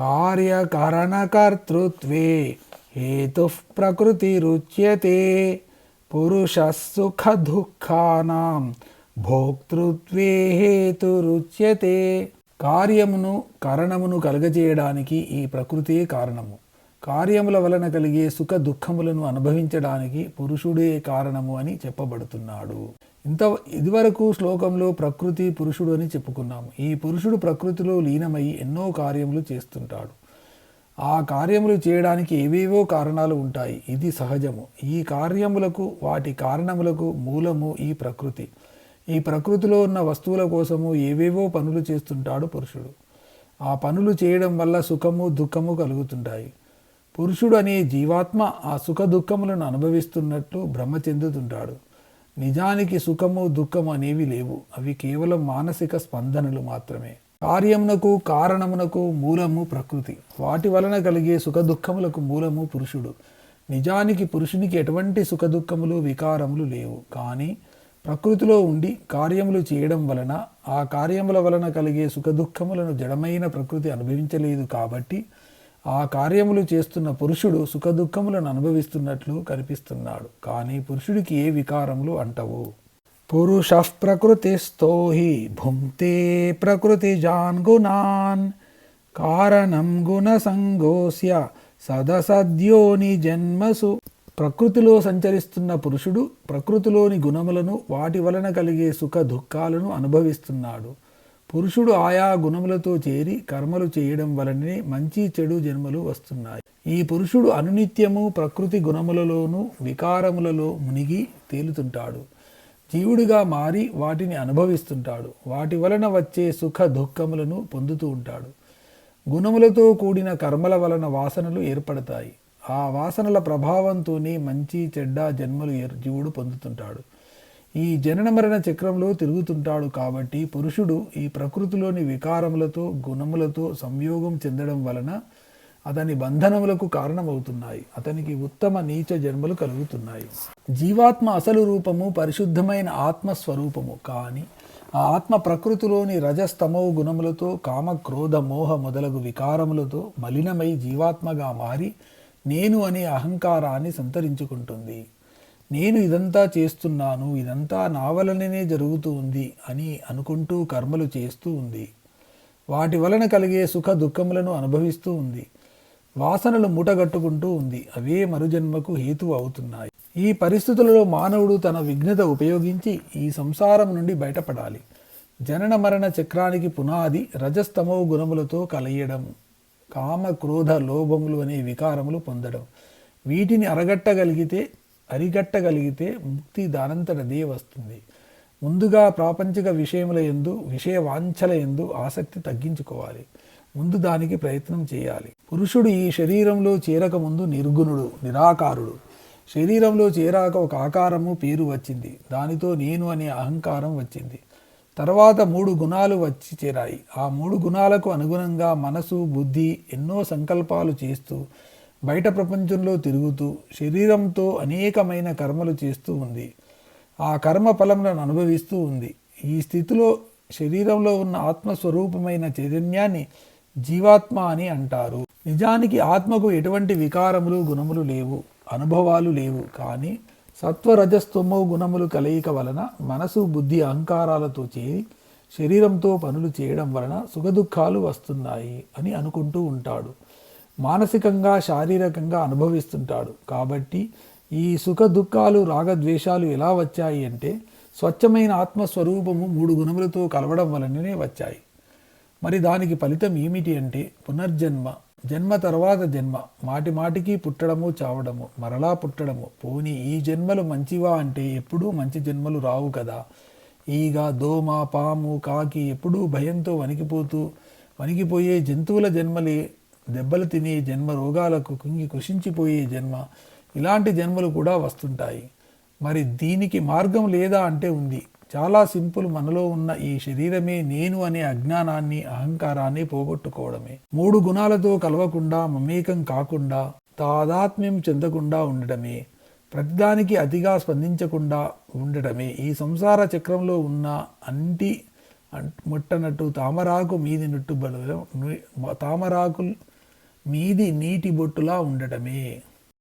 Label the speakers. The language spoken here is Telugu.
Speaker 1: కార్యకరణకర్తృత్వే హేతు ప్రకృతిరుచ్యతే పురుష సుఖ దుఃఖానాం భోక్తృత్వే హేతురుచ్యతే. కార్యమును కరణమును కలగజేయడానికి ఈ ప్రకృతి కారణము. కార్యముల వలన కలిగే సుఖ దుఃఖములను అనుభవించడానికి పురుషుడే కారణము అని చెప్పబడుతున్నాడు. ఇంత ఇదివరకు శ్లోకంలో ప్రకృతి పురుషుడు అని చెప్పుకున్నాము. ఈ పురుషుడు ప్రకృతిలో లీనమై ఎన్నో కార్యములు చేస్తుంటాడు. ఆ కార్యములు చేయడానికి ఏవేవో కారణాలు ఉంటాయి. ఇది సహజము. ఈ కార్యములకు వాటి కారణములకు మూలము ఈ ప్రకృతి. ఈ ప్రకృతిలో ఉన్న వస్తువుల కోసము ఏవేవో పనులు చేస్తుంటాడు పురుషుడు. ఆ పనులు చేయడం వల్ల సుఖము దుఃఖము కలుగుతుంటాయి. పురుషుడు అనే జీవాత్మ ఆ సుఖ దుఃఖములను అనుభవిస్తున్నట్లు భ్రమ చెందుతుంటాడు. నిజానికి సుఖము దుఃఖము అనేవి లేవు. అవి కేవలం మానసిక స్పందనలు మాత్రమే. కార్యమునకు కారణమునకు మూలము ప్రకృతి. వాటి వలన కలిగే సుఖ దుఃఖములకు మూలము పురుషుడు. నిజానికి పురుషునికి ఎటువంటి సుఖ దుఃఖములు వికారములు లేవు. కానీ ప్రకృతిలో ఉండి కార్యములు చేయడం వలన ఆ కార్యముల వలన కలిగే సుఖ దుఃఖములను జడమైన ప్రకృతి అనుభవించలేదు కాబట్టి ఆ కార్యములు చేస్తున్న పురుషుడు సుఖదుఖములను అనుభవిస్తున్నట్లు కనిపిస్తున్నాడు. కానీ పురుషుడికి ఏ వికారములు అంటవు. పురుష ప్రకృతి స్థోహి భుంక్తే ప్రకృతి జాన్ గుణాన్ కారణం గుణ సంగోస్య సదసద్యోని జన్మసు. ప్రకృతిలో సంచరిస్తున్న పురుషుడు ప్రకృతిలోని గుణములను వాటి వలన కలిగే సుఖ దుఃఖాలను అనుభవిస్తున్నాడు. పురుషుడు ఆయా గుణములతో చేరి కర్మలు చేయడం వలననే మంచి చెడు జన్మలు వస్తున్నాయి. ఈ పురుషుడు అనునిత్యము ప్రకృతి గుణములలోనూ వికారములలో మునిగి తేలుతుంటాడు. జీవుడిగా మారి వాటిని అనుభవిస్తుంటాడు. వాటి వలన వచ్చే సుఖ దుఃఖములను పొందుతూ ఉంటాడు. గుణములతో కూడిన కర్మల వలన వాసనలు ఏర్పడతాయి. ఆ వాసనల ప్రభావంతోనే మంచి చెడ్డ జన్మలు జీవుడు పొందుతుంటాడు. ఈ జనన మరణ చక్రంలో తిరుగుతుంటాడు కాబట్టి పురుషుడు ఈ ప్రకృతిలోని వికారములతో గుణములతో సంయోగం చెందడం వలన అతని బంధనములకు కారణమవుతున్నాయి. అతనికి ఉత్తమ నీచ జన్మలు కలుగుతున్నాయి. జీవాత్మ అసలు రూపము పరిశుద్ధమైన ఆత్మ స్వరూపము కానీ ఆ ఆత్మ ప్రకృతిలోని రజస్తమో గుణములతో కామ క్రోధ మోహ మొదలగు వికారములతో మలినమై జీవాత్మగా మారి నేను అనే అహంకారాన్ని సంతరించుకుంటుంది. నేను ఇదంతా చేస్తున్నాను ఇదంతా నా వలననే జరుగుతూ ఉంది అని అనుకుంటూ కర్మలు చేస్తూ ఉంది. వాటి వలన కలిగే సుఖ దుఃఖములను అనుభవిస్తూ ఉంది. వాసనలు మూటగట్టుకుంటూ ఉంది. అవే మరుజన్మకు హేతు అవుతున్నాయి. ఈ పరిస్థితులలో మానవుడు తన విఘ్నత ఉపయోగించి ఈ సంసారం నుండి బయటపడాలి. జనన మరణ చక్రానికి పునాది రజస్తమో గుణములతో కలయడం కామ క్రోధ లోభములు అనే వికారములు పొందడం. వీటిని అరగట్టగలిగితే అరిగట్టగలిగితే ముక్తి దానంతటదే వస్తుంది. ముందుగా ప్రాపంచిక విషయముల ఎందు విషయ వాంఛల ఎందు ఆసక్తి తగ్గించుకోవాలి. ముందు దానికి ప్రయత్నం చేయాలి. పురుషుడు ఈ శరీరంలో చేరక ముందు నిర్గుణుడు నిరాకారుడు. శరీరంలో చేరాక ఒక ఆకారము పేరు వచ్చింది. దానితో నేను అనే అహంకారం వచ్చింది. తర్వాత మూడు గుణాలు వచ్చి చేరాయి. ఆ మూడు గుణాలకు అనుగుణంగా మనసు బుద్ధి ఎన్నో సంకల్పాలు చేస్తూ బయట ప్రపంచంలో తిరుగుతూ శరీరంతో అనేకమైన కర్మలు చేస్తూ ఉంది. ఆ కర్మ ఫలములను అనుభవిస్తూ ఉంది. ఈ స్థితిలో శరీరంలో ఉన్న ఆత్మస్వరూపమైన చైతన్యాన్ని జీవాత్మ అని అంటారు. నిజానికి ఆత్మకు ఎటువంటి వికారములు గుణములు లేవు అనుభవాలు లేవు. కానీ సత్వరజస్తమో గుణములు కలయిక వలన మనసు బుద్ధి అహంకారాలతో చేరి శరీరంతో పనులు చేయడం వలన సుఖదుఖాలు వస్తున్నాయి అని అనుకుంటూ ఉంటాడు. మానసికంగా శారీరకంగా అనుభవిస్తుంటాడు. కాబట్టి ఈ సుఖ దుఃఖాలు రాగద్వేషాలు ఎలా వచ్చాయి అంటే స్వచ్ఛమైన ఆత్మస్వరూపము మూడు గుణములతో కలవడం వలననే వచ్చాయి. మరి దానికి ఫలితం ఏమిటి అంటే పునర్జన్మ జన్మ తర్వాత జన్మ మాటి మాటికి పుట్టడము చావడము మరలా పుట్టడము. పోని ఈ జన్మలు మంచివా అంటే ఎప్పుడూ మంచి జన్మలు రావు కదా. ఈగ దోమ పాము కాకి ఎప్పుడూ భయంతో వణికిపోతూ వణికిపోయే జంతువుల జన్మలే దెబ్బలు తినే జన్మ రోగాలకు కుంగి కృషించిపోయే జన్మ ఇలాంటి జన్మలు కూడా వస్తుంటాయి. మరి దీనికి మార్గం లేదా అంటే ఉంది. చాలా సింపుల్ మనలో ఉన్న ఈ శరీరమే నేను అనే అజ్ఞానాన్ని అహంకారాన్ని పోగొట్టుకోవడమే. మూడు గుణాలతో కలవకుండా మమేకం కాకుండా తాదాత్మ్యం చెందకుండా ఉండడమే. ప్రతిదానికి అతిగా స్పందించకుండా ఉండడమే. ఈ సంసార చక్రంలో ఉన్న అంటి ముట్టనట్టు తామరాకు మీది నుట్టుబలు తామరాకులు మీది నీటి బొట్టులా ఉండటమే